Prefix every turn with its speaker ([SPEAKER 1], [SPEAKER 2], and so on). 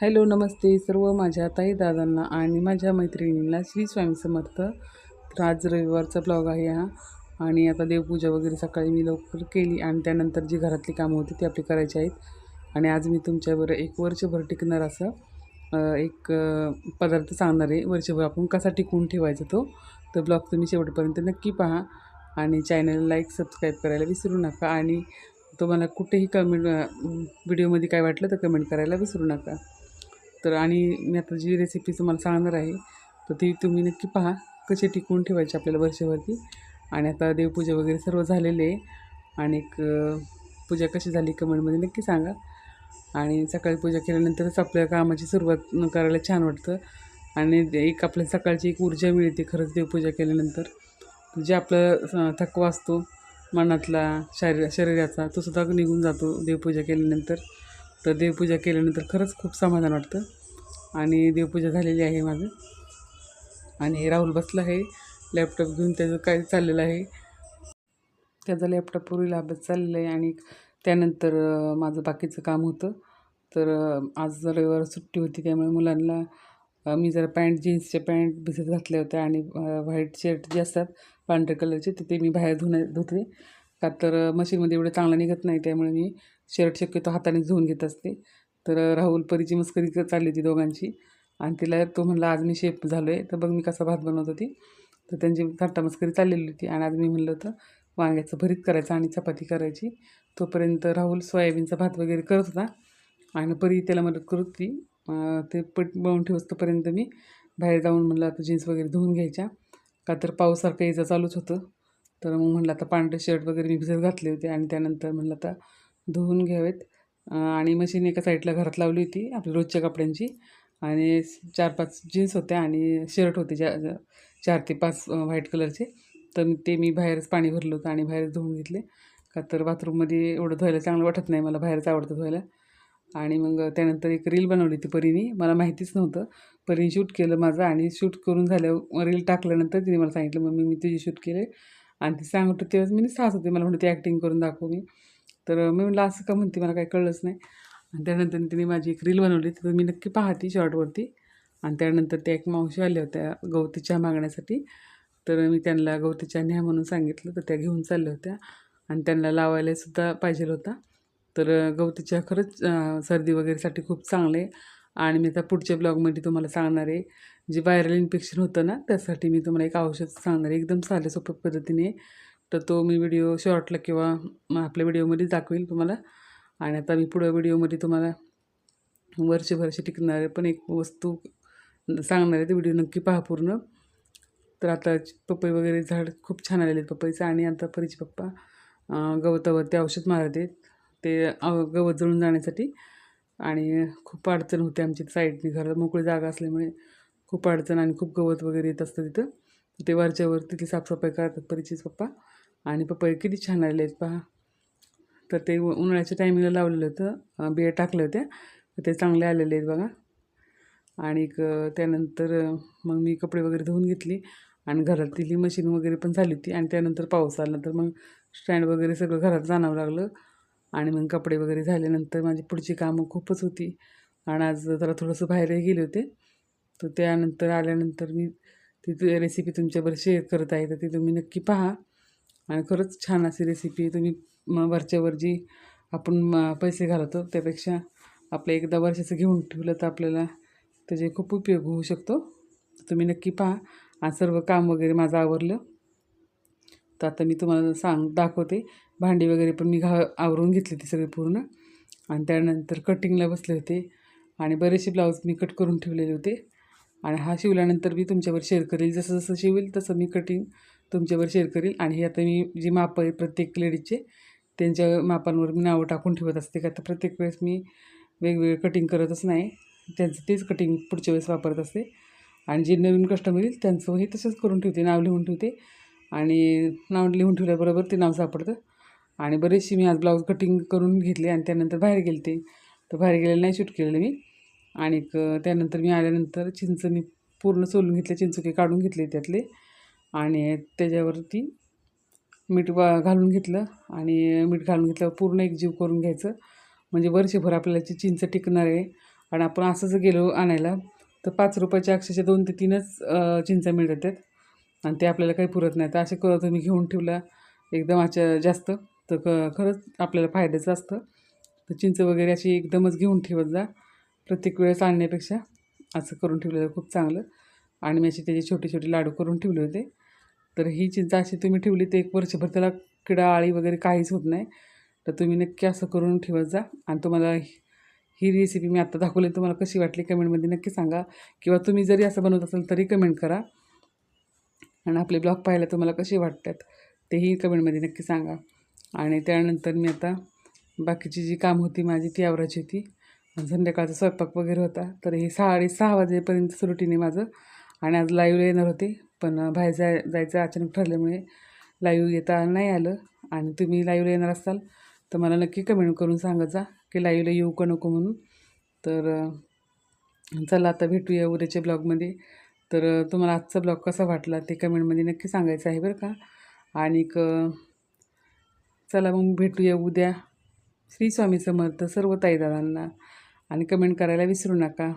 [SPEAKER 1] Hello नमस्ते सर्व माझ्या ताई दादांना आणि माझ्या मैत्रिणींना. श्री स्वामी समर्थ. तर आज रविवारचा ब्लॉग आहे हा. आणि आता देवपूजा वगैरे सकाळी मी लवकर केली आणि त्यानंतर जी घरातली कामं होती ती आपली करायची आहेत. आणि आज मी तुमच्यावर एक वर्षभर टिकणार असं एक पदार्थ सांगणार आहे. वर्षभर आपण कसा टिकवून ठेवायचा तो तर ब्लॉग तुम्ही शेवटपर्यंत नक्की पहा. आणि चॅनलला लाईक सबस्क्राईब करायला विसरू नका. आणि तुम्हाला कुठेही कमेंट व्हिडिओमध्ये काय वाटलं तर कमेंट करायला विसरू नका. तर आणि मी आता जी रेसिपी तुम्हाला सांगणार आहे तर ती तुम्ही नक्की पहा कशी टिकवून ठेवायची आपल्याला वर्षभरती. आणि आता देवपूजा वगैरे सर्व झालेले आहे. आणि एक पूजा कशी झाली कमेंटमध्ये नक्की सांगा. आणि सकाळी पूजा केल्यानंतरच आपल्या कामाची सुरुवात करायला छान वाटतं. आणि एक आपल्या सकाळची एक ऊर्जा मिळते खरंच देवपूजा केल्यानंतर. जे आपलं थकवा असतो मनातला शारीर शरीराचा तो सुद्धा निघून जातो देवपूजा केल्यानंतर. तर देवपूजा केल्यानंतर खरंच खूप समाधान वाटतं. आणि देवपूजा झालेली आहे माझं. आणि हे राहुल बसला आहे. लॅपटॉप घेऊन त्याचं काय चाललेलं आहे. त्याचा पूर्वीला अभ्यास चाललेला आहे आणि त्यानंतर माझं बाकीचं काम होतं. तर आज रविवार सुट्टी होती त्यामुळे मुलांना मी जरा पॅन्ट जीन्सच्या पॅन्ट भिजत घातल्या होत्या आणि व्हाईट शर्ट जे असतात पांढऱ्या कलरचे तर ते मी बाहेर धुण्या धुतले. का तर मशीनमध्ये एवढं चांगलं निघत नाही त्यामुळे मी शर्ट शक्यतो हाताने धुवून घेत असते. तर राहुल परीची मस्करी चालली होती दोघांची. आणि तिला तो म्हणला आज मी शेप झालो आहे तर बघ मी कसा भात बनवत होती. तर त्यांची थट्टा मस्करी चाललेली होती आणि आज मी म्हणलं होतं वांग्याचं भरीत करायचं आणि चपाती करायची. तोपर्यंत राहुल सोयाबीनचा भात वगैरे करत होता आणि परी त्याला मदत करत होती. ते पट बनवून ठेवस तोपर्यंत मी बाहेर जाऊन म्हणलं आता जीन्स वगैरे धुवून घ्यायच्या. का तर पावसारखं यायचं चालूच होतं. तर मग म्हणलं आता पांढरे शर्ट वगैरे मी भिजत घातले होते. आणि त्यानंतर म्हणलं आता धुवून घ्यावेत. आणि मशीन एका साईडला घरात लावली होती आपल्या रोजच्या कपड्यांची. आणि चार पाच जीन्स होत्या आणि शर्ट होते ज्या चार ते पाच व्हाईट कलरचे तर ते मी बाहेरच पाणी भरलं होतं आणि बाहेरच धुवून घेतले. का तर बाथरूममध्ये एवढं धुवायला चांगलं वाटत नाही मला बाहेरच आवडतं धुवायला. आणि मग त्यानंतर एक रील बनवली ती परीने. मला माहितीच नव्हतं. परीने शूट केलं माझं आणि शूट करून झाल्यावर रील टाकल्यानंतर तिने मला सांगितलं मग मी तुझी शूट केले आणि ती सांगत होते तेव्हाच मी सास होते. मला म्हणते ॲक्टिंग करून दाखव मी. तर मी म्हटलं असं का म्हणते? मला काही कळलंच नाही. आणि त्यानंतर तिने माझी एक रील बनवली. तर मी नक्की पाहते शॉर्टवरती. आणि त्यानंतर त्या एक मावशी आल्या होत्या गवती चहा मागण्यासाठी. तर मी त्यांना गवती चहा न्या म्हणून सांगितलं. तर त्या घेऊन चालल्या होत्या. आणि त्यांना लावायलासुद्धा पाहिजे होता. तर गवती चहा खरंच सर्दी वगैरेसाठी खूप चांगलं. आहे आणि मी आता पुढच्या ब्लॉगमध्ये तुम्हाला सांगणार आहे. जे व्हायरल इन्फेक्शन होतं ना त्यासाठी मी तुम्हाला एक औषध सांगणार आहे. एकदम साध्या सोप्या पद्धतीने. तर तो मी व्हिडिओ शॉर्टला किंवा आपल्या व्हिडिओमध्ये दाखवेल तुम्हाला. आणि आता मी पुढं व्हिडिओमध्ये तुम्हाला वर्षभर अशी टिकणारे पण एक वस्तू सांगणार आहे. ते व्हिडिओ नक्की पहा पूर्ण. तर आता पपई वगैरे झाड खूप छान आलेले आहेत पपईचं. आणि आता परीचे पप्पा गवतावरती औषध मारत आहेत. ते गवत जळून जाण्यासाठी. आणि खूप अडचण होते आमची साईडने. घरात मोकळी जागा असल्यामुळे खूप अडचण आणि खूप गवत वगैरे येत असतं तिथं. ते वरच्यावर तिथली साफसफाई करतात परिचित पप्पा. आणि पप्पा किती छान आलेले आहेत पहा. तर ते उन्हाळ्याच्या टायमिंगला लावलेलं होतं. बिया टाकलं होत्या. तर ते चांगले आलेले आहेत बघा. आणि त्यानंतर मग मी कपडे वगैरे धुवून घेतली. आणि घरात मशीन वगैरे पण झाली होती. आणि त्यानंतर पाऊस आला. तर मग स्टँड वगैरे सगळं घरात जाणावं लागलं. आणि मग कपडे वगैरे झाल्यानंतर माझी पुढची कामं खूपच होती. आणि आज जरा थोडंसं बाहेरही गेले होते. तर त्यानंतर आल्यानंतर मी ती रेसिपी तुमच्यावर शेअर करत आहे तर ती तुम्ही नक्की पहा. आणि खरंच छान अशी रेसिपी तुम्ही वरच्यावर जी आपण पैसे घालवतो त्यापेक्षा आपलं एकदा वर्षाचं घेऊन ठेवलं तर आपल्याला त्याचे खूप उपयोग होऊ शकतो. तुम्ही नक्की पहा. आणि सर्व काम वगैरे माझं आवरलं. तर आता मी तुम्हाला सांग दाखवते. भांडी वगैरे पण मी घा आवरून घेतली ती सगळी पूर्ण. आणि त्यानंतर कटिंगला बसले होते. आणि बरेचसे ब्लाऊज मी कट करून ठेवलेले होते. आणि हा शिवल्यानंतर मी तुमच्यावर शेअर करेल. जसं जसं शिवेल तसं मी कटिंग तुमच्यावर शेअर करेल. आणि हे आता मी जी माप आहे प्रत्येक लेडीजचे त्यांच्या मापांवर मी नावं टाकून ठेवत असते. का तर प्रत्येक वेळेस मी वेगवेगळे कटिंग करतच नाही. त्यांचं तेच कटिंग पुढच्या वेळेस वापरत असते. आणि जे नवीन कस्टमर येईल त्यांचं हे तसंच करून ठेवते. नाव लिहून ठेवते. आणि नाव लिहून ठेवल्याबरोबर ते नाव सापडतं. आणि बरेचशी मी आज ब्लाऊज कटिंग करून घेतले आणि त्यानंतर बाहेर गेले ते तर बाहेर गेलेलं नाही शूट केलेलं मी. आणि त्यानंतर मी आल्यानंतर चिंच मी पूर्ण सोलून घेतले चिंचुके काढून घेतले त्यातले. आणि त्याच्यावरती मीठ वा घालून घेतलं आणि मीठ घालून घेतल्यावर पूर्ण एक जीव करून घ्यायचं. म्हणजे वर्षभर आपल्याला जी चिंच टिकणार आहे आणि आपण असं जर गेलो आणायला तर पाच रुपयाच्या अक्षरशः दोन ते तीनच चिंचा मिळत आहेत आणि ते आपल्याला काही पुरत नाही तर असे क तुम्ही घेऊन ठेवला एकदम अच्या जास्त. तर क खरंच आपल्याला फायद्याचं असतं. तर चिंच वगैरे अशी एकदमच घेऊन ठेवत जा. प्रत्येक वेळेस आणण्यापेक्षा असं करून ठेवलेलं खूप चांगलं. आणि मी असे त्याचे छोटे छोटे लाडू करून ठेवले होते. तर ही चिंच अशी तुम्ही ठेवली तर एक वर्षभर त्याला किडा आळी वगैरे काहीच होत नाही. तर तुम्ही नक्की असं करून ठेवत जा. आणि तुम्हाला ही- रेसिपी मी आत्ता दाखवली. तुम्हाला कशी वाटली कमेंटमध्ये नक्की सांगा. किंवा तुम्ही जरी असं बनवत असाल तरी कमेंट करा. आणि आपले ब्लॉग पाहायला तुम्हाला कसे वाटतात तेही कमेंटमध्ये नक्की सांगा. आणि त्यानंतर मी आता बाकीची जी काम होती माझी ती आवरायची होती. संध्याकाळचा स्वयंपाक वगैरे होता. तर हे साडे सहा वाजेपर्यंत रुटीन आहे माझं. आणि आज लाईव्ह येणार होते. पण बाहेर जाय जायचं अचानक ठरल्यामुळे लाईव्ह येता नाही आलं. आणि तुम्ही लाईव्हला येणार असाल तर मला नक्की कमेंट करून सांगायचा जा की लाईव्हला येऊ का नको म्हणून. तर चला आता भेटूया उद्याच्या ब्लॉगमध्ये तर तुम्हाला आजचा ब्लॉग कसा वाटला ते कमेंटमध्ये नक्की सांगायचं आहे बरं का. आणि चला मग भेटूया उद्या. श्री स्वामी समर्थ सर्व ताईदारांना आणि कमेंट करायला विसरू नका.